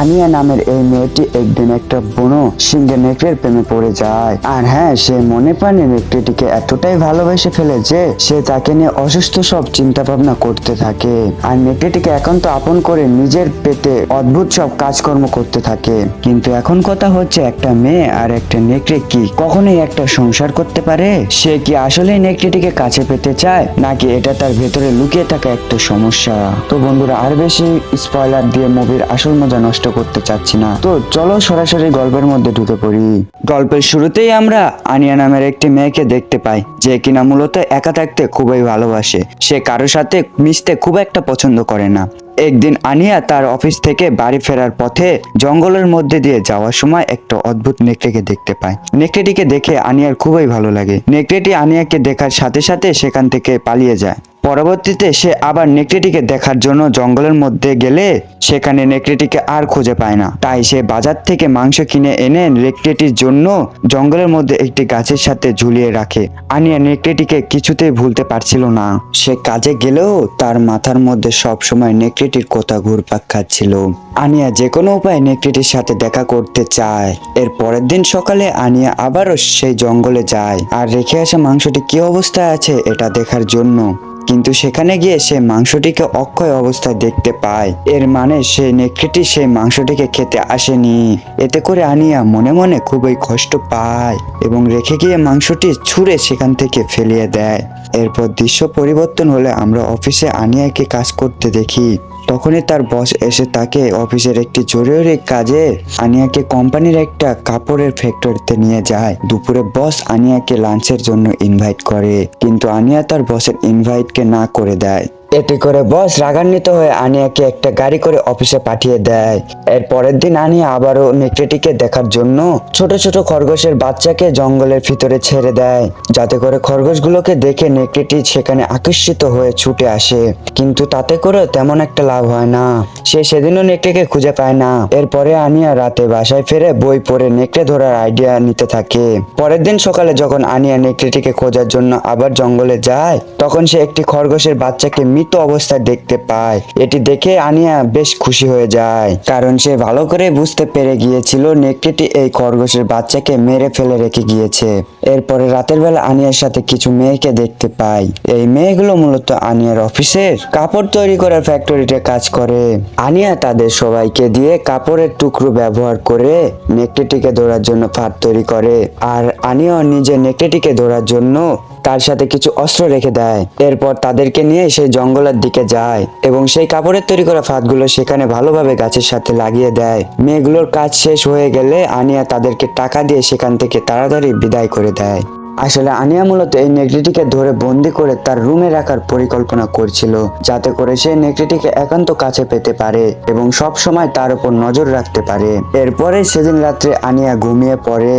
আনিয়া নামের এই মেয়েটি একদিন একটা বুনো সিংহে নেকড়ের প্রেমে পড়ে যায়। আর হ্যাঁ সে মনে প্রাণে নেকড়েটিকে এতটাই ভালোবেসে ফেলে যে সে তাকে নিয়ে অসুস্থ সব চিন্তা ভাবনা করতে থাকে। আর নেকড়েটিকে একান্ত আপন করে নিজের পেতে অদ্ভুত সব কাজকর্ম করতে থাকে। কিন্তু এখন কথা হচ্ছে, একটা মেয়ে আর একটা নেকড়ে কি? কখনোই একটা সংসার করতে পারে? সে কি আসলে নেকড়েটিকে কাছে পেতে চায়? নাকি এটা তার ভেতরে লুকিয়ে থাকা একটা সমস্যা? তো বন্ধুরা, আর বেশি স্পয়লার দিয়ে মুভির আসল মজা নষ্ট করতে চাচ্ছি না। তো চলো সরাসরি গল্পের মধ্যে ঢুকে পড়ি। গল্পের শুরুতেই আমরা আনিয়া নামের একটি মেয়েকে দেখতে পাই, যে কিনা মূলত একা থাকতে খুবই ভালোবাসে। সে কারোর সাথে মিশতে খুব একটা পছন্দ করে না। একদিন আনিয়া তার অফিস থেকে বাড়ি ফেরার পথে জঙ্গলের মধ্যে দিয়ে যাওয়ার সময় একটা অদ্ভুত নেকড়েকে দেখতে পায়। নেকড়েটিকে দেখে আনিয়ার খুবই ভালো লাগে। নেকড়েটি আনিয়াকে দেখার সাথে সাথে সেখান থেকে পালিয়ে যায়। পরবর্তীতে সে আবার নেকড়েটিকে দেখার জন্য জঙ্গলের মধ্যে গেলে সেখানে নেকড়েটিকে আর খুঁজে পায় না। তাই সে বাজার থেকে মাংস কিনে এনে নেকড়েটির জন্য জঙ্গলের মধ্যে একটি গাছের সাথে ঝুলিয়ে রাখে। আনিয়া নেকড়েটিকে কিছুতেই ভুলতে পারছিল না। সে কাজে গেলেও তার মাথার মধ্যে সব সময় নেকড়েটির কথা ঘুরপাক খাচ্ছিল। আনিয়া যে কোনো উপায়ে নেকড়েটির সাথে দেখা করতে চায়। এর পরের দিন সকালে আনিয়া আবারও সেই জঙ্গলে যায়। আর রেখে আসা মাংসটি কি অবস্থায় আছে এটা দেখার জন্য কিন্তু সেখানে গিয়ে সে মাংসটিকে অক্ষয় অবস্থায় দেখতে পায়। এর মানে সে নেকড়েটি সেই মাংসটিকে খেতে আসেনি। এতে করে আনিয়া মনে মনে খুবই কষ্ট পায় এবং রেখে গিয়ে মাংসটি ছুঁড়ে সেখান থেকে ফেলিয়ে দেয়। এরপর দৃশ্য পরিবর্তন হলে আমরা অফিসে আনিয়াকে কাজ করতে দেখি। তখনই তার বস এসে তাকে অফিসের একটি জরুরি কাজে আনিয়াকে কোম্পানির একটা কাপড়ের ফ্যাক্টরিতে নিয়ে যায়। দুপুরে বস আনিয়াকে লাঞ্চের জন্য ইনভাইট করে। কিন্তু আনিয়া তার বসের ইনভাইটকে না করে দেয়। এতে করে বস রাগান্বিত হয়ে আনিয়াকে একটা গাড়ি করে অফিসে পাঠিয়ে দেয়। এর পরের দিন আনিয়া আবারও নেকড়েটিকে দেখার জন্য ছোট ছোট খরগোশের বাচ্চাকে জঙ্গলের ভিতরে ছেড়ে দেয়। যাতে করে খরগোশগুলোকে দেখে নেকড়েটি সেখানে আকর্ষিত হয়ে ছুটে আসে। কিন্তু তাতে করে তেমন একটা লাভ হয় না। সে সেদিনও নেকড়েকে খুঁজে পায় না। এরপরে আনিয়া রাতে বাসায় ফিরে বই পড়ে নেকড়ে ধরার আইডিয়া নিতে থাকে। পরের দিন সকালে যখন আনিয়া নেকড়েটিকে খোঁজার জন্য আবার জঙ্গলে যায়, তখন সে একটি খরগোশের বাচ্চাকে মৃত অবস্থায় দেখতে পায়। এটি দেখে আনিয়া বেশ খুশি হয়ে যায়। কারণ সে ভালো করে বুঝতে পেরে গিয়েছিল নেকড়েটি এই খরগোশের বাচ্চাকে মেরে ফেলে রেখে গিয়েছে। এরপরে রাতের বেলা আনিয়ার সাথে কিছু মেয়েকে দেখতে পাই। এই মেয়েগুলো মূলত আনিয়ার অফিসের কাপড় তৈরি করার ফ্যাক্টরিতে কাজ করে। আনিয়া তাদের সবাইকে দিয়ে কাপড়ের টুকরো ব্যবহার করে নেকড়েটিকে ধরার জন্য ফাঁদ তৈরি করে। আর আনিয়াও নিজে নেকড়েটিকে ধরার জন্য তার সাথে কিছু অস্ত্র রেখে দেয়। এরপর তাদেরকে নিয়ে সেই জঙ্গলের দিকে যায় এবং সেই কাপড়ের তৈরি করা ফাঁদগুলো সেখানে ভালোভাবে গাছের সাথে লাগিয়ে দেয়। মেয়েগুলোর কাজ শেষ হয়ে গেলে আনিয়া তাদেরকে টাকা দিয়ে সেখান থেকে তাড়াতাড়ি বিদায় করে দেয়। আসলে আনিয়া মূলত এই নেকড়েটিকে ধরে বন্দি করে তার রুমে রাখার পরিকল্পনা করছিল, যাতে করে সে নেকড়েটিকে একান্ত কাছে পেতে পারে এবং সব সময় তার উপর নজর রাখতে পারে। এরপরে সেদিন রাত্রে আনিয়া ঘুমিয়ে পড়ে।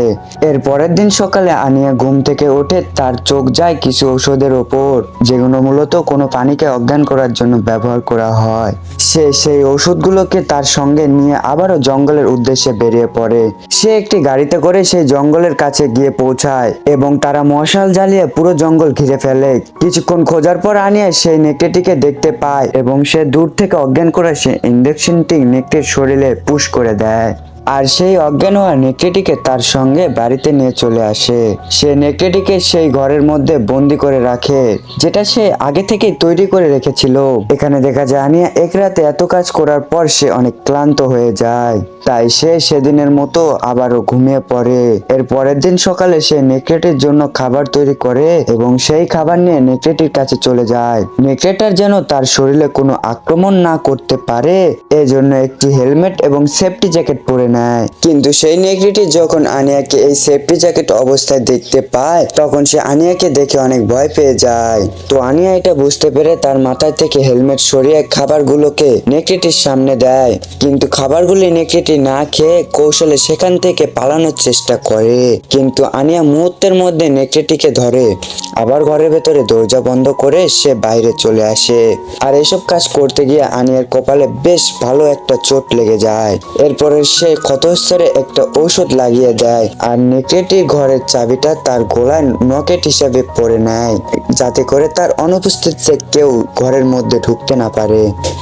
এর পরের দিন সকালে আনিয়া ঘুম থেকে ওঠে তার চোখ যায় কিছু ঔষধের ওপর, যেগুলো মূলত কোনো পানিকে অজ্ঞান করার জন্য ব্যবহার করা হয়। সে সেই ওষুধগুলোকে তার সঙ্গে নিয়ে আবারও জঙ্গলের উদ্দেশ্যে বেরিয়ে পড়ে। সে একটি গাড়িতে করে সেই জঙ্গলের কাছে গিয়ে পৌঁছায় এবং তারা মশাল জ্বালিয়ে পুরো জঙ্গল ঘিরে ফেলে। কিছুক্ষণ খোঁজার পর আনিয়ে সেই নেকড়েটিকে দেখতে পায় এবং সে দূর থেকে অজ্ঞান করে সে ইঞ্জেকশনটি নেকড়ের শরীরে পুশ করে দেয়। আর সেই অজ্ঞান হওয়া নেকড়েটিকে তার সঙ্গে বাড়িতে নিয়ে চলে আসে। সে নেকড়েটিকে সেই ঘরের মধ্যে বন্দি করে রাখে, যেটা সে আগে থেকেই তৈরি করে রেখেছিল। এখানে দেখা যায়, আনিয়া এক রাতে এত কাজ করার পর সে অনেক ক্লান্ত হয়ে যায়। তাই সে সেদিনের মতো আবারও ঘুমিয়ে পড়ে। এর পরের দিন সকালে সে নেকড়েটির জন্য খাবার তৈরি করে এবং সেই খাবার নিয়ে নেকড়েটির কাছে চলে যায়। নেকড়েটার যেন তার শরীরে কোনো আক্রমণ না করতে পারে, এজন্য একটি হেলমেট এবং সেফটি জ্যাকেট পরে নেয়। কিন্তু সেই নেকড়েটি যখন আনিয়াকে এই সেফটি জ্যাকেট অবস্থায় দেখতে পায়, তখন সে আনিয়াকে দেখে অনেক ভয় পেয়ে যায়। তো আনিয়া এটা বুঝতে পেরে তার মাথায় থেকে হেলমেট সরিয়ে খাবারগুলোকে নেকড়েটির সামনে দেয়। কিন্তু খাবারগুলি নেকড়েটি না খেয়ে কৌশলে সেখান থেকে পালানোর চেষ্টা করে। কিন্তু আনিয়া মুহূর্তের মধ্যে নেকড়েটিকে ধরে। আবার ঘরের ভেতরে দরজা বন্ধ করে সে বাইরে চলে আসে। আর এসব কাজ করতে গিয়ে আনিয়ার কপালে বেশ ভালো একটা চোট লেগে যায়। এরপরে সে ক্ষত স্তরে একটা ঔষধ লাগিয়ে দেয় আর নেকড়েটি ঘরের চাবিটা তার গোলায় নকেট হিসাবে পরে নেয়, যাতে করে তার অনুপস্থিতিতে কেউ ঘরের মধ্যে ঢুকতে না পারে।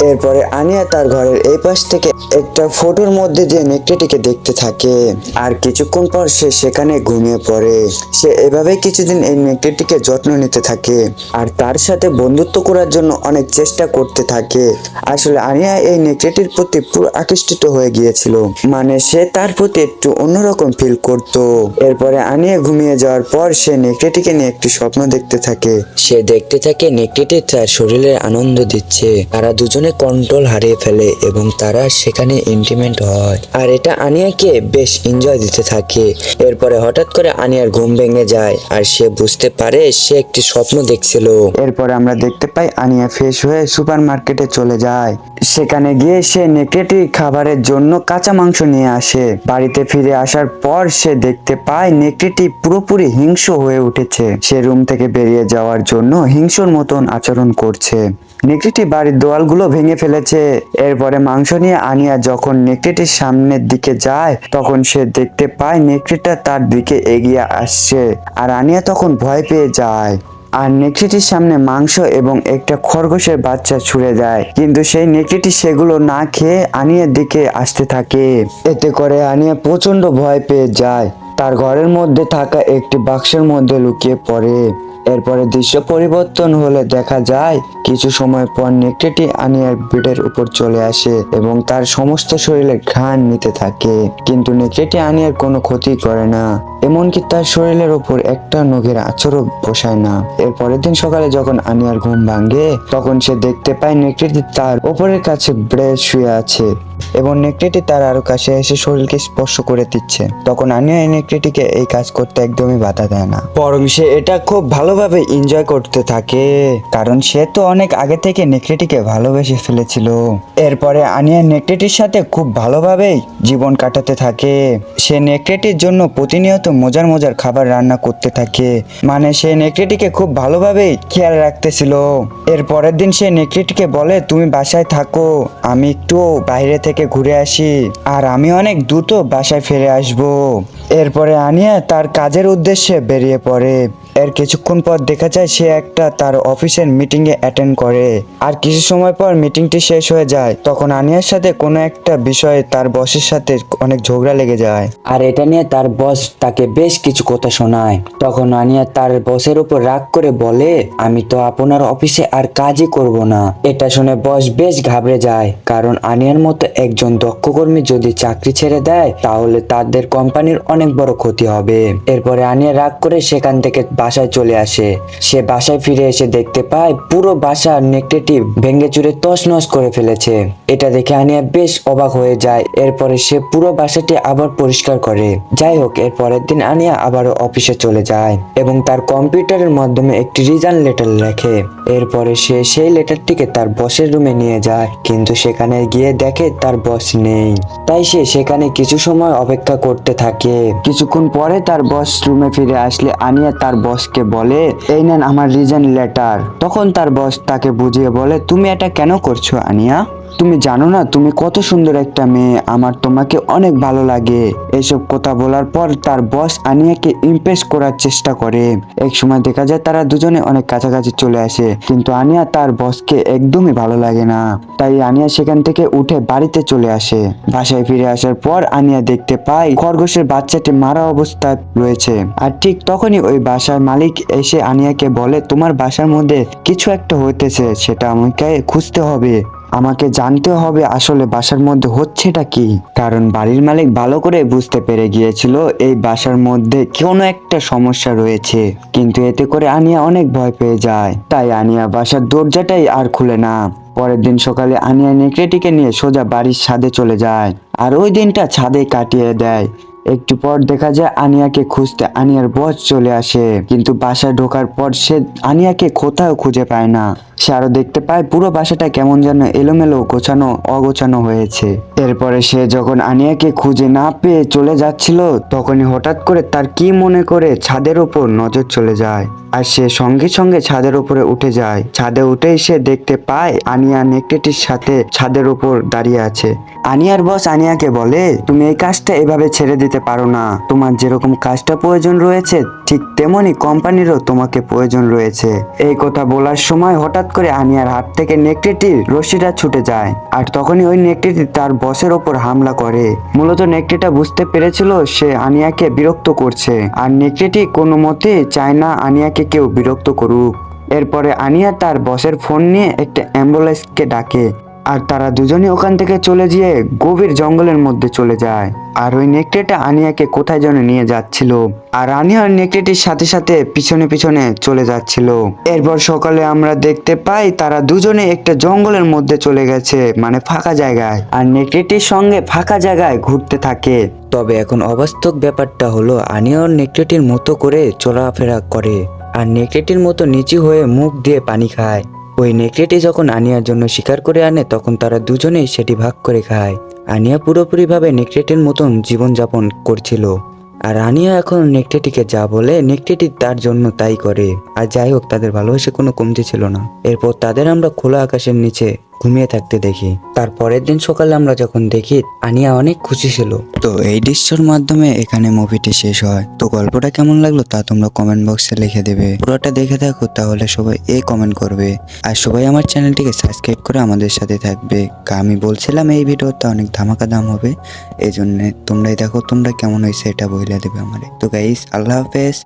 এরপরে আনিয়া তার ঘরের এই পাশ থেকে একটা ফটোর মধ্যে দিয়ে নেকড়েটিকে দেখতে থাকে। আর কিছুক্ষণ পর সে সেখানে ঘুমিয়ে পড়ে। সে এভাবে কিছুদিন এই নেকড়েটিকে যত্ন নিতে থাকে আর তার সাথে বন্ধুত্ব করার জন্য অনেক চেষ্টা করতে থাকে। আসলে আনিয়া এই নেকড়েটির প্রতি পুরো আকৃষ্টিত হয়ে গিয়েছিল। মানে সে তার প্রতি একটু অন্যরকম ফিল করত। এরপরে আনিয়া ঘুমিয়ে যাওয়ার পর সে নেকড়েটিকে নিয়ে একটি স্বপ্ন দেখতে থাকে। সে দেখতে থাকে নেকড়েটি তার শরীরে আনন্দ দিচ্ছে। তারা দুজনে কন্ট্রোল হারিয়ে ফেলে এবং তারা সেখানে ইন্টিমেন্ট হয়। আর এটা আনিয়াকে বেশ এনজয় দিতে থাকে। এরপরে হঠাৎ করে আনিয়ার ঘুম ভেঙে যায় আর সে বুঝতে পারে সে একটি স্বপ্ন দেখছিল। এরপরে আমরা দেখতে পাই আনিয়া ফ্রেশ হয়ে সুপার মার্কেটে চলে যায়। সেখানে গিয়ে সে নেকড়েটি খাবারের জন্য কাঁচা মাংস নিয়ে আসে। বাড়িতে ফিরে আসার পর সে দেখতে পায়, নেকড়েটি পুরোপুরি হিংস্র হয়ে উঠেছে। সে রুম থেকে বেরিয়ে যাওয়ার জন্য হিংস্র মতন আচরণ করছে। নেকড়েটি বাড়ির দেওয়ালগুলো ভেঙে ফেলেছে। এরপরে মাংস নিয়ে আনিয়া যখন নেকড়েটির সামনের দিকে যায়, তখন সে দেখতে পায়, নেকড়েটা তার দিকে এগিয়ে আসছে। আর আনিয়া তখন ভয় পেয়ে যায়। আর নেকড়িটির সামনে মাংস এবং একটা খরগোশের বাচ্চা ছুঁড়ে দেয়। কিন্তু সেই নেকড়িটি সেগুলো না খেয়ে আনিয়ার দিকে আসতে থাকে। এতে করে আনিয়া প্রচণ্ড ভয় পেয়ে যায়। তার ঘরের মধ্যে থাকা একটি বাক্সের মধ্যে লুকিয়ে পড়ে। এরপরে দৃশ্য পরিবর্তন হলে দেখা যায় কিছু সময় পর নেকড়েটি আনিয়ার বেডের উপর চলে আসে এবং তার সমস্ত শরীরে ঘ্রাণ নিতে থাকে। কিন্তু নেকড়েটি আনিয়ার কোনো ক্ষতি করে না, এমনকি তার শরীরের উপর একটা নখের আচরও বসায় না। এর পরের দিন সকালে যখন আনিয়ার ঘুম ভাঙে, তখন সে দেখতে পায় নেকড়েটি তার ওপরের কাছে ব্রেড শুয়ে আছে এবং নেকড়েটি তার আরও কাছে এসে শরীরকে স্পর্শ করে দিচ্ছে। তখন আনিয়া এই নেকড়েটিকে এই কাজ করতে একদমই বাধা দেয় না। বরং সে এটা খুব ভালোভাবে এনজয় করতে থাকে, কারণ সে তো অনেক আগে থেকে নেকড়েটিকে ভালোবেসে ফেলেছিল। এরপরে আনিয়া নেকড়েটির সাথে খুব ভালোভাবেই জীবন কাটাতে থাকে। সে নেকড়েটির জন্য প্রতিনিয়ত মজার মজার খাবার রান্না করতে থাকে। মানে সে নেকড়েটিকে খুব ভালোভাবেই খেয়াল রাখতেছিল। এর পরের দিন সে নেকড়েটিকে বলে, তুমি বাসায় থাকো, আমি একটু বাইরে থেকে ঘুরে আসি, আর আমি অনেক দ্রুত বাসায় ফিরে আসব। এরপরে আনিয়া তার কাজের উদ্দেশ্যে বেরিয়ে পড়ে। এর কিছুক্ষণ পর দেখা যায় সে একটা তার অফিসের মিটিং এ অ্যাটেন্ড করে। আর কিছু সময় পর মিটিংটি শেষ হয়ে যায়। তখন আনিয়ার সাথে কোনো একটা বিষয়ে তার বসের সাথে অনেক ঝগড়া লেগে যায়। আর এটা নিয়ে তার বস তাকে বেশ কিছু কথা শোনায়। তখন আনিয়া তার বসের উপর রাগ করে বলে, আমি তো আপনার অফিসে আর কাজই করব না। এটা শুনে বস বেশ ঘাবড়ে যায়। কারণ আনিয়ার মতো একজন দক্ষ কর্মী যদি চাকরি ছেড়ে দেয়, তাহলে তাদের কোম্পানির অনেক বড় ক্ষতি হবে। এরপরে আনিয়া রাগ করে সেখান থেকে বাসায় চলে আসে। সে বাসায় ফিরে এসে দেখতে পায় পুরো বাসা নেকড়েটি ভেঙে চুরে তছনছ করে ফেলেছে। এটা দেখে আনিয়া বেশ অবাক হয়ে যায়। এরপরে সে পুরো বাসাটি আবার পরিষ্কার করে। যাই হোক, এর পরের দিন আনিয়া আবারও অফিসে চলে যায় এবং তার কম্পিউটারের মাধ্যমে একটি রিজাইন লেটার লেখে। এরপরে সে সেই লেটারটিকে তার বসের রুমে নিয়ে যায়, কিন্তু সেখানে গিয়ে দেখে তার বস নেই। তাই সে সেখানে কিছু সময় অপেক্ষা করতে থাকে। কিছুক্ষণ পরে তার বস রুমে ফিরে আসলে আনিয়া তার বসকে বলে এই নেন আমার রিজন লেটার তখন তার বস তাকে বুঝিয়ে বলে, তুমি এটা কেন করছ, আনিয়া? তুমি জানো না, তুমি কত সুন্দর একটা মেয়ে। আমার তোমাকে অনেক ভালো লাগে। এসব কথা বলার পর তার বস আনিয়াকে ইমপ্রেস করার চেষ্টা করে। এক সময় দেখা যায় তারা দুজনে অনেক কাছাকাছি চলে আসে, কিন্তু আনিয়া তার বসকে একদমই ভালো লাগে না। তাই আনিয়া সেখান থেকে উঠে বাড়িতে চলে আসে। বাসায় ফিরে আসার পর আনিয়া দেখতে পায় খরগোশের বাচ্চাটি মারা অবস্থায় রয়েছে। আর ঠিক তখনই ওই বাসার মালিক এসে আনিয়াকে বলে, তোমার বাসার মধ্যে কিছু একটা হইতেছে, সেটা আমাকে খুঁজতে হবে। আমাকে জানতে হবে আসলে বাসার মধ্যে হচ্ছেটা কি। কারণ বাড়ির মালিক ভালো করে বুঝতে পেরে গিয়েছিল এই বাসার মধ্যে কোনো একটা সমস্যা রয়েছে। কিন্তু এতে করে আনিয়া অনেক ভয় পেয়ে যায়। তাই আনিয়া বাসার দরজাটাই আর খুলে না। পরের দিন সকালে আনিয়া নেকড়েটিকে নিয়ে সোজা বাড়ির ছাদে চলে যায়। আর ওই দিনটা ছাদে কাটিয়ে দেয়। একটু পর দেখা যায় আনিয়াকে খুঁজতে। আনিয়ার বস চলে আসে। কিন্তু বাসায় ঢোকার পর সে আনিয়াকে কোথাও খুঁজে পায় না। সে আরও দেখতে পায় পুরো বাসাটা কেমন যেন এলোমেলো, গোছানো, অগোছানো হয়েছে। এরপরে সে যখন আনিয়াকে খুঁজে না পেয়ে চলে যাচ্ছিল, তখনই হঠাৎ করে তার কি মনে করে ছাদের ওপর নজর চলে যায়। আর সে সঙ্গে সঙ্গে ছাদের উপরে উঠে যায়। ছাদে উঠেই সে দেখতে পায় আনিয়া নেকড়েটির সাথে ছাদের উপর দাঁড়িয়ে আছে। আনিয়ার বস আনিয়াকে বলে, তুমি এই কাজটা এভাবে ছেড়ে দিতে পারো না। তোমার যেরকম কাজটা প্রয়োজন রয়েছে, ঠিক তেমনি কোম্পানিরও তোমাকে প্রয়োজন রয়েছে। এই কথা বলার সময় হঠাৎ করে আনিয়ার হাত থেকে নেকড়েটির রশিটা ছুটে যায় আর তখনই ওই নেকটিটি তার বসের ওপর হামলা করে। মূলত নেকড়েটা বুঝতে পেরেছিল সে আনিয়াকে বিরক্ত করছে আর নেকড়েটি কোনো মতে চায় না আনিয়াকে কেউ বিরক্ত করুক। এরপরে আনিয়া তার বসের ফোন নিয়ে একটা অ্যাম্বুলেন্সকে ডাকে। আর তারা দুজনে ওখান থেকে চলে গিয়ে গভীর জঙ্গলের মধ্যে চলে যায়। আর ওই নেকড়েটা আনিয়াকে কোথায় যেন নিয়ে যাচ্ছিল। আর আনিয়া নেকড়েটির সাথে সাথে পিছনে পিছনে চলে যাচ্ছিল। এরপর সকালে আমরা দেখতে পাই তারা দুজনে একটা জঙ্গলের মধ্যে চলে গেছে মানে ফাঁকা জায়গায়। আর নেকড়েটির সঙ্গে ফাঁকা জায়গায় ঘুরতে থাকে। তবে এখন অবাস্তব ব্যাপারটা হলো আনিয়া নেকড়েটির মতো করে চলাফেরা করে। আর নেকড়েটির মতো নিচু হয়ে মুখ দিয়ে পানি খায়। ওই নেকড়েটি যখন আনিয়ার জন্য শিকার করে আনে, তখন তারা দুজনেই সেটি ভাগ করে খায়। আনিয়া পুরোপুরিভাবে নেকড়েটির মতন জীবনযাপন করছিল। আর আনিয়া এখন নেকটেটিকে যা বলে নেকটেটি তার জন্য তাই করে। আর যাই হোক, তাদের ভালোবাসে কোনো কমতি ছিল না। এরপর তাদের আমরা খোলা আকাশের নিচে ঘুমিয়ে থাকতে দেখি। তার পরের দিন সকালে আমরা যখন দেখি, আনিয়া অনেক খুশি ছিল। তো এই দৃশ্যর মাধ্যমে এখানে মুভিটি শেষ হয়। তো গল্পটা কেমন লাগল তা তোমরা কমেন্ট বক্সে লিখে দেবে। পুরোটা দেখে থাকো, তাহলে সবাই এ কমেন্ট করবে। আর সবাই আমার চ্যানেলটিকে সাবস্ক্রাইব করে আমাদের সাথে থাকবে। আমি বলছিলাম এই ভিডিওটা অনেক ধামাকা দাম হবে। এই জন্য তোমরাই দেখো, তোমরা কেমন হয়েছে এটা বইলে দেবে আমারে। তো গাইস আল্লাহ হাফেজ।